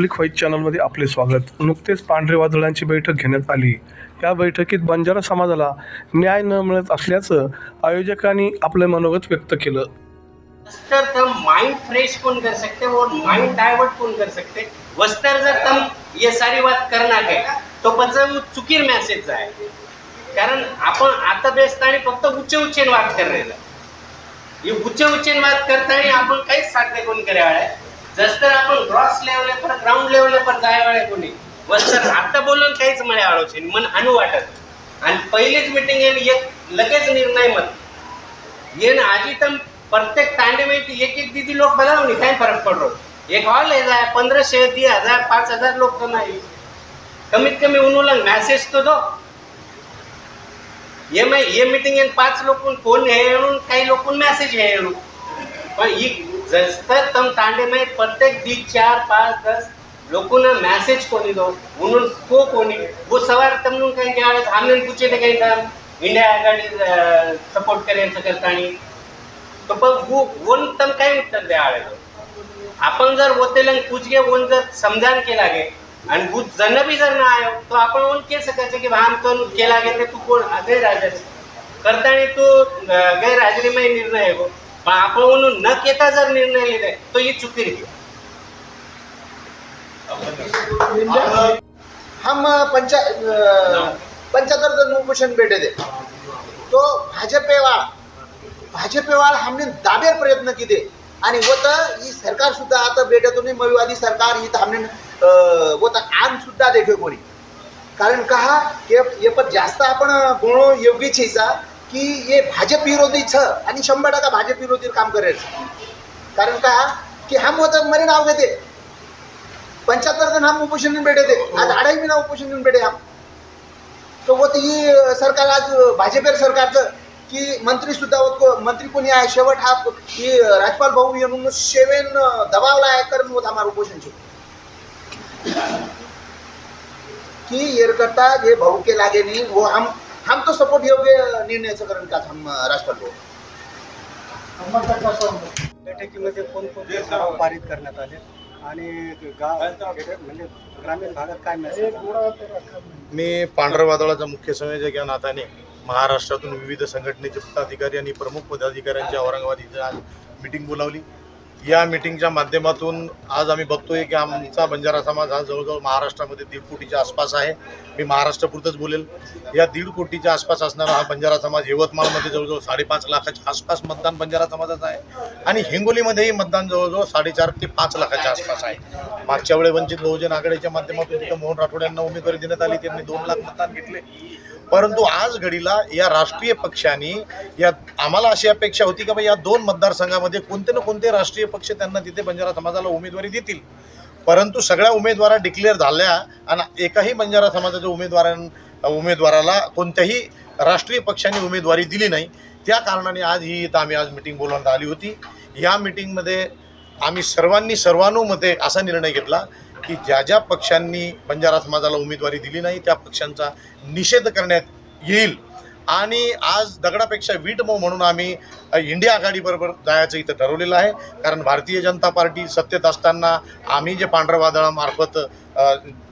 Public voice चॅनलमध्ये आपले स्वागत. नुकतेच पांढरे वादळांची बैठक घेण्यात आली. या बैठकीत बंजारा समाजाला न्याय न मिळत असल्याचं आयोजकांनी आपले मनोगत व्यक्त केलं. तर तुम माइंड फ्रेश कौन कर सकते हो माइंड डाइवर्ट कौन कर सकते वस्तर जर तुम ये सारी बात करना गए तो पण चुकीर मेसेज आहे. कारण आपण आता बेस्ट आणि फक्त उच्च उच्चेन वाद करलेलं हे. उच्च उच्चेन वाद करताना आपण काहीच साध्य कोण करायला जस तर आपण ग्रॉस लेवल पर ग्राउंड लेवल पर जाय वाळे कोणी. वस्तर आता बोलून काहीच मला आळो मन अनु वाटत. आणि पहिलीच मीटिंग एक लगेच निर्णय मत. ये ना आजी तर प्रत्येक तांडे माहिती एक एक दीदी लोक बनाओ नी काय फरक पडलो एक हॉल है जाय पंधराशे दी हजार पाच हजार लोक तर नाही. कमीत कमी उन्हाला मॅसेज तो दो. ये मी ये मीटिंग इन पाच लोग फोन हे म्हणून काही लोग मॅसेज हे म्हणून पण ही जस्तर तम तांडे प्रत्येक दी चार पाच दस लोगों मैसेज कोणी दो म्हणून को कोणी वो सवार तमनु काही ज्यावेळेस आम्ही पूछे थे काही काम इंडिया आघाडी सपोर्ट करायचं करताना। तो पण वो वन तम काही उत्तर द्या आपण जर वतेलं पूछगे वन जर समजान केला गे आणि बुज जण बी जर ना आयो तो आपण वन के सकायचं की भाम तो केला गे ते तू कोण गैरहजर। करताना तू अं, गैरहजेरीमध्ये निर्णय आहे गो. पण आपण म्हणून न केता जर निर्णय लिहिले तो ही चुकी रे हम पंचा पंच्याहत्तर जण उपोषण बैठे थे तो भाजपेवाळ भाजपेवाळ हमने दाबेर प्रयत्न केले आणि व ही सरकार सुद्धा आता भेटतो नाही मविवादी सरकार ही तर हमने अं, व आन सुद्धा देखे कोणी. कारण का की हे पण जास्त आपण बोलणं योग्य छेचा की हे भाजप विरोधी छ आणि शंभर टक्का भाजप विरोधी काम करायचं कारण का? की हम होतं मरे नाव घेते. पंच्याहत्तर जण हम उपोषण में बैठे थे आज अढ़ाई महीना उपोषण में बैठे हम तो वो तो ही सरकार आज भाजपेर सरकारचं की मंत्री सुद्धा होत को मंत्री कोणी आहे? शेवट हा की राजपाल भाऊ येऊन शेवेन दबावला आहे करून होत आम्हाला उपोषण कि ये करता ये भाऊ के लागे नहीं वो हम हम तो सपोर्ट योग्य निर्णयाचं करण का हम राजपाल भाऊ? बैठकीमध्ये कोणकोणते ठराव पारित करण्यात आले? आणि गाव म्हणजे ग्रामीण भागात काय मेसेज मी पांढऱ्या वादळाचा मुख्य संयोजक या नात्याने महाराष्ट्रातून विविध संघटनेचे पदाधिकारी आणि प्रमुख पदाधिकाऱ्यांची औरंगाबाद इथे आज मिटिंग बोलावली. या मिटिंगच्या माध्यमातून आज आम्ही बघतोय की आमचा बंजारा समाज हा जवळजवळ महाराष्ट्रामध्ये दीड कोटीच्या आसपास आहे. मी महाराष्ट्रापुरतंच बोलेल. या दीड कोटीच्या आसपास असणारा हा बंजारा समाज यवतमाळमध्ये जवळजवळ साडेपाच लाखाच्या आसपास मतदान बंजारा समाजाचं आहे. आणि हिंगोलीमध्येही मतदान जवळजवळ साडेचार ते पाच लाखाच्या आसपास आहे. मागच्या वेळी वंचित बहुजन आघाडीच्या माध्यमातून तिथं मोहन राठोड यांना उमेदवारी देण्यात आली. त्यांनी दोन लाख मतदान घेतले. परंतु आज घडीला या राष्ट्रीय पक्षांनी या आम्हाला अशी अपेक्षा होती की बा या दोन मतदारसंघामध्ये कोणते ना कोणते राष्ट्रीय पक्ष त्यांना तिथे बंजारा समाजाला उमेदवारी देतील. परंतु सगळ्या उमेदवारा डिक्लेअर झाल्या आणि एकाही बंजारा समाजाच्या उमेदवारां उमेदवाराला कोणत्याही राष्ट्रीय पक्षांनी उमेदवारी दिली नाही. त्या कारणाने आज ही इथं आम्ही आज मिटिंग बोलवण्यात आली होती. या मिटिंगमध्ये आम्ही सर्वांनी सर्वानुमते असा निर्णय घेतला की ज्या ज्या पक्षांनी बंजारा समाजाला उमेदवारी दिली नाही त्या पक्षांचा निषेध करण्यात येईल. आणि आज दगडापेक्षा वीट मऊ म्हणून आम्ही इंडिया आघाडीबरोबर जायचं इथं ठरवलेलं आहे. कारण भारतीय जनता पार्टी सत्तेत असताना आम्ही जे पांढरवादळामार्फत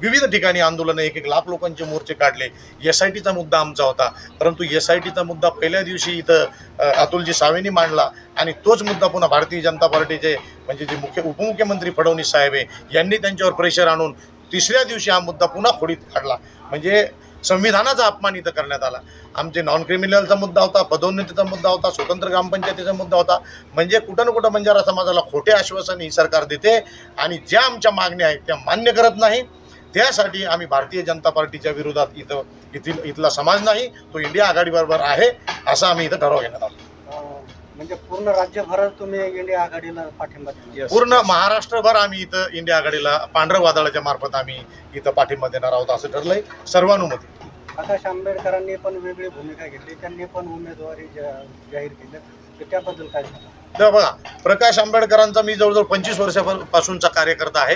विविध ठिकाणी आंदोलनं एक एक लाख लोकांचे मोर्चे काढले. एस आय टीचा मुद्दा आमचा होता. परंतु एस आय टीचा मुद्दा पहिल्या दिवशी इथं अतुलजी सावेंनी मांडला. आणि तोच मुद्दा पुन्हा भारतीय जनता पार्टीचे म्हणजे जे मुख्य उपमुख्यमंत्री फडणवीस साहेब आहे यांनी त्यांच्यावर प्रेशर आणून तिसऱ्या दिवशी हा मुद्दा पुन्हा खोडीत काढला. म्हणजे संविधानाचा अपमान इथं करण्यात आला. आमचे नॉन क्रिमिनलचा मुद्दा होता पदोन्नतीचा मुद्दा होता स्वतंत्र ग्रामपंचायतीचा मुद्दा होता. म्हणजे कुठं ना कुठं बंजारा समाजाला खोटे आश्वासन ही सरकार देते आणि ज्या आमच्या मागण्या आहेत त्या मान्य करत नाही. त्यासाठी आम्ही भारतीय जनता पार्टीच्या विरोधात इथं इथील इथला समाज नाही तो इंडिया आघाडीबरोबर आहे असं आम्ही इथं ठराव घेण्यात आलो. म्हणजे पूर्ण राज्यभरात तुम्ही इंडिया आघाडीला पाठिंबा दिला पूर्ण महाराष्ट्रभर आम्ही इथं इंडिया आघाडीला पांढरं वादळाच्या मार्फत आम्ही इथं पाठिंबा देणार आहोत असं ठरलंय. सर्वानुमते. प्रकाश आंबेडकरांनी पण वेगळी भूमिका घेतली. त्यांनी पण उमेदवारी जा- जाहीर केली. तर त्याबद्दल काय तर बघा प्रकाश आंबेडकरांचा मी जवळजवळ पंचवीस वर्षापासूनचा कार्यकर्ता आहे.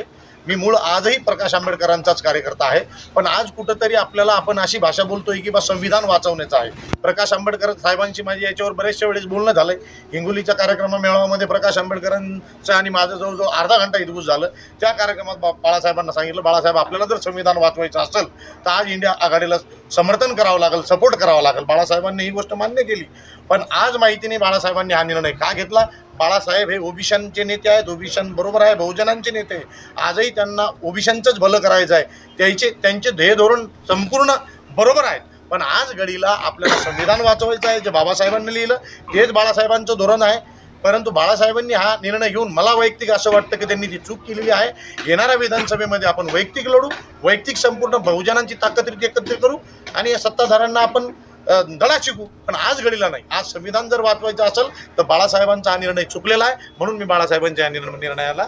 मी मूळ आजही प्रकाश आंबेडकरांचाच कार्यकर्ता आहे. पण आज कुठंतरी आपल्याला आपण अशी भाषा बोलतोय की बा संविधान वाचवण्याचं आहे. प्रकाश आंबेडकर साहेबांशी माझी याच्यावर बरेचशा वेळेस बोलणं झालंय. हिंगोलीच्या कार्यक्रम मेळाव्यामध्ये प्रकाश आंबेडकरांचं आणि माझं जवळजवळ अर्धा घंटा इतकूच झालं. त्या कार्यक्रमात बा बाळासाहेबांना सांगितलं बाळासाहेब आपल्याला जर संविधान वाचवायचं असेल तर आज इंडिया आघाडीला समर्थन करावं लागेल सपोर्ट करावं लागेल. बाळासाहेबांनी ही गोष्ट मान्य केली. पण आज माहिती नाही बाळासाहेबांनी हा निर्णय का घेतला? बाळासाहेब हे ओबिशांचे नेते आहेत ओबिशां बरोबर आहे बहुजनांचे नेते आजही त्यांना ओबिशांचंच भलं करायचं आहे. त्याचे त्यांचे ध्येय धोरण संपूर्ण बरोबर आहेत. पण आज घडीला आपल्याला संविधान वाचवायचं आहे जे बाबासाहेबांनी लिहिलं तेच बाळासाहेबांचं धोरण आहे. परंतु बाळासाहेबांनी हा निर्णय घेऊन मला वैयक्तिक असं वाटतं की त्यांनी ती चूक केलेली आहे. येणाऱ्या विधानसभेमध्ये आपण वैयक्तिक लढू वैयक्तिक संपूर्ण बहुजनांची ताकद एकत्र करू आणि या सत्ताधाऱ्यांना आपण दडा धडा शिकू. पण आज घडीला नाही. आज संविधान जर वाचवायचं असेल तर बाळासाहेबांचा हा निर्णय चुकलेला आहे. म्हणून मी बाळासाहेबांच्या या निर्णय- निर्णयाला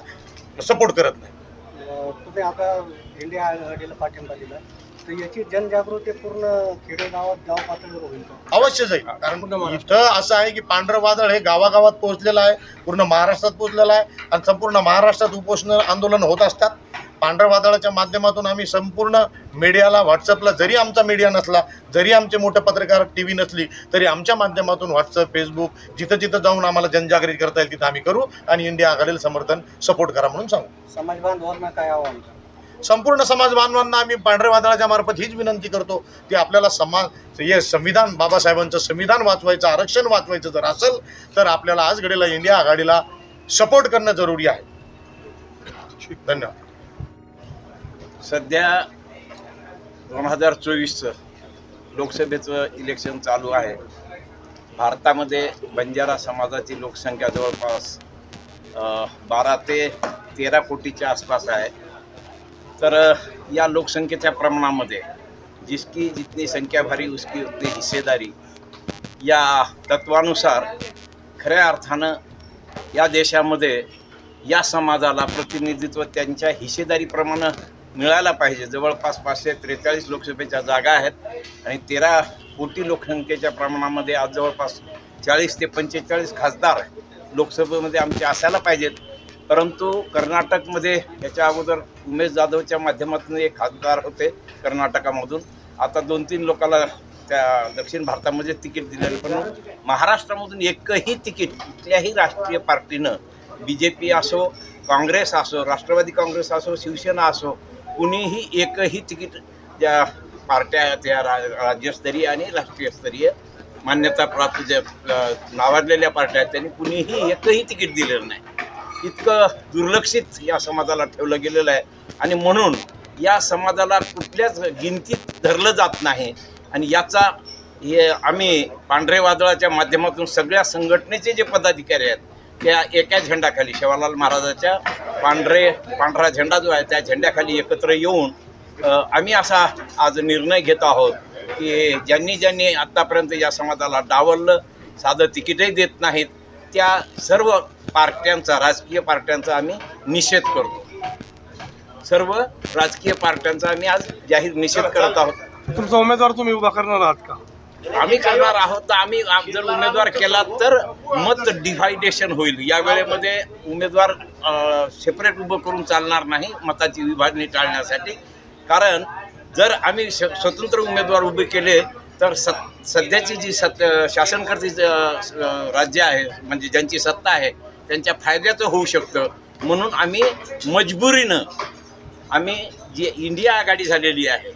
सपोर्ट करत नाही. तुम्ही आता इंडिया आघाडीला पाठिंबा दिला. तर याची जनजागृती पूर्ण खेडेगावात गाव पातळीवर होईल का? अवश्य जाईल कारण इथं असं आहे की पांढरं वादळ हे गावागावात पोहोचलेलं आहे पूर्ण महाराष्ट्रात पोहोचलेलं आहे आणि संपूर्ण महाराष्ट्रात उपोषण आंदोलन होत असतात. वादळाच्या माध्यमातून आम्ही संपूर्ण मीडियाला व्हॉट्सअपला जरी आमचा मीडिया नसला जरी आमचे मोठे पत्रकार टी व्ही नसली तरी आमच्या माध्यमातून व्हॉट्सअप फेसबुक जिथं जिथं जाऊन आम्हाला जनजागृती करता येईल तिथं आम्ही करू आणि इंडिया आघाडीला समर्थन सपोर्ट करा म्हणून सांगू. समाज बांधवांना काय आव्हान? संपूर्ण समाज बांधवांना आम्ही पांढऱ्या वादळाच्या मार्फत हीच विनंती करतो की आपल्याला समाज हे संविधान बाबासाहेबांचं संविधान वाचवायचं आरक्षण वाचवायचं जर असेल तर आपल्याला आज घडीला इंडिया आघाडीला सपोर्ट करणं जरुरी आहे. धन्यवाद. सध्या दोन हजार चोवीसचं लोकसभेचं इलेक्शन चालू आहे. भारतामध्ये बंजारा समाजाची लोकसंख्या जवळपास बारा ते तेरा कोटीच्या आसपास आहे. तर या लोकसंख्येच्या प्रमाणामध्ये जिसकी जितनी संख्या भारी उसकी उतनी हिस्सेदारी या तत्वानुसार खऱ्या अर्थानं या देशामध्ये या समाजाला प्रतिनिधित्व त्यांच्या हिस्सेदारीप्रमाणे मिळायला पाहिजे. जवळपास पाचशे त्रेचाळीस लोकसभेच्या जागा आहेत आणि तेरा कोटी लोकसंख्येच्या प्रमाणामध्ये आज जवळपास चाळीस ते पंचेचाळीस खासदार लोकसभेमध्ये आमचे असायला पाहिजेत. परंतु कर्नाटकमध्ये याच्या अगोदर उमेश जाधवच्या माध्यमातून एक खासदार होते कर्नाटकामधून. आता दोन तीन लोकाला त्या दक्षिण भारतामध्ये तिकीट दिलेलं पण महाराष्ट्रामधून एकही तिकीट कुठल्याही राष्ट्रीय पार्टीनं बी जे पी असो काँग्रेस असो राष्ट्रवादी काँग्रेस असो शिवसेना असो कुणीही एकही तिकीट ज्या पार्ट्या त्या रा राज्यस्तरीय आणि राष्ट्रीयस्तरीय मान्यता प्राप्त ज्या नावाजलेल्या पार्ट्या आहेत त्यांनी कुणीही एकही तिकीट दिलेलं नाही. इतकं दुर्लक्षित या समाजाला ठेवलं गेलेलं आहे. आणि म्हणून या समाजाला कुठल्याच गिनतीत धरलं जात नाही. आणि याचा हे आम्ही पांढरे वादळाच्या माध्यमातून सगळ्या संघटनेचे जे पदाधिकारी आहेत त्या एका झेंडाखाली शिवालाल महाराजाच्या पांढरे पांढरा झेंडा जो आहे त्या झेंड्याखाली एकत्र येऊन आम्ही असा आज निर्णय घेत आहोत की ज्यांनी ज्यांनी आत्तापर्यंत या समाजाला डावललं साधं तिकीटही देत नाहीत त्या सर्व पार्ट्यांचा राजकीय पार्ट्यांचा आम्ही निषेध करतो. सर्व राजकीय पार्ट्यांचा आम्ही आज जाहीर निषेध करत आहोत. तुमचा उमेदवार तुम्ही उभा करणार आहात का? आम्ही करणार आहोत तर आम्ही आम- जर उमेदवार केला तर मत डिव्हायडेशन होईल. या वेळेमध्ये उमेदवार सेपरेट उभं करून चालणार नाही मताची विभागणी टाळण्यासाठी. कारण जर आम्ही श- स्वतंत्र उमेदवार उभे केले तर सत सध्याची जी सत शासनकर्ती स- राज्य आहे म्हणजे ज्यांची सत्ता आहे त्यांच्या फायद्याचं होऊ शकतं. म्हणून आम्ही मजबुरीनं आम्ही जी इंडिया आघाडी झालेली आहे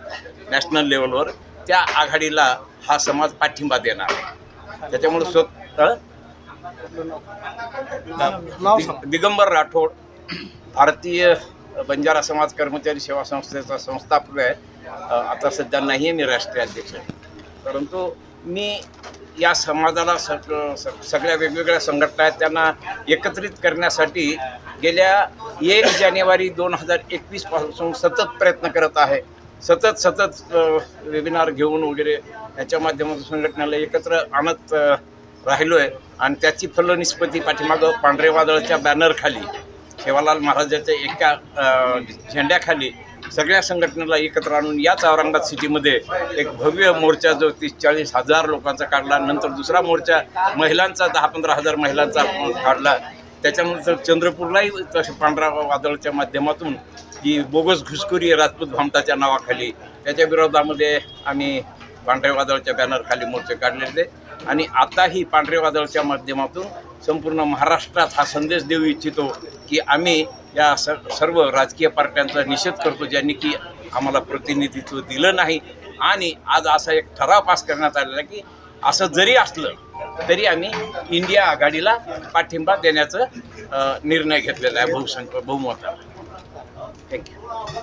नॅशनल लेवलवर त्या आघाडीला हा समाज पाठिंबा देणार आहे. त्याच्यामुळे स्वत दिगंबर राठोड भारतीय बंजारा समाज कर्मचारी सेवा संस्थेचा संस्थापक आहे. आता सध्या नाही आहे मी राष्ट्रीय अध्यक्ष आहे. परंतु मी या समाजाला सग सगळ्या वेगवेगळ्या संघटना आहेत त्यांना एकत्रित करण्यासाठी गेल्या एक जानेवारी दोन हजार एकवीसपासून सतत प्रयत्न करत आहे. सतत सतत वेबिनार घेऊन वगैरे याच्या माध्यमातून संघटनेला एकत्र आणत राहिलो आहे आणि त्याची फलनिष्पत्ती पाठीमागं पांढरे वादळच्या बॅनरखाली सेवालाल महाराजाच्या एका झेंड्याखाली सगळ्या संघटनेला एकत्र आणून याच औरंगाबाद सिटीमध्ये एक भव्य मोर्चा जो तीस चाळीस हजार लोकांचा काढला. नंतर दुसरा मोर्चा महिलांचा दहा पंधरा हजार महिलांचा काढला. त्याच्यानंतर चंद्रपूरलाही तसे पांढरा वादळच्या माध्यमातून ही बोगस घुसखोरी राजपूत भामटाच्या नावाखाली त्याच्या विरोधामध्ये आम्ही पांढऱ्या वादळच्या बॅनरखाली मोर्चे काढलेले. आणि आताही पांढऱ्या वादळच्या माध्यमातून संपूर्ण महाराष्ट्रात हा संदेश देऊ इच्छितो की आम्ही या स सर्व राजकीय पार्ट्यांचा निषेध करतो ज्यांनी की आम्हाला प्रतिनिधित्व दिलं नाही. आणि आज असा एक ठराव पास करण्यात आलेला की असं जरी असलं तरी आम्ही इंडिया आघाडीला पाठिंबा देण्याचा निर्णय घेतलेला आहे बहुसंख्य बहुमताला. थँक्यू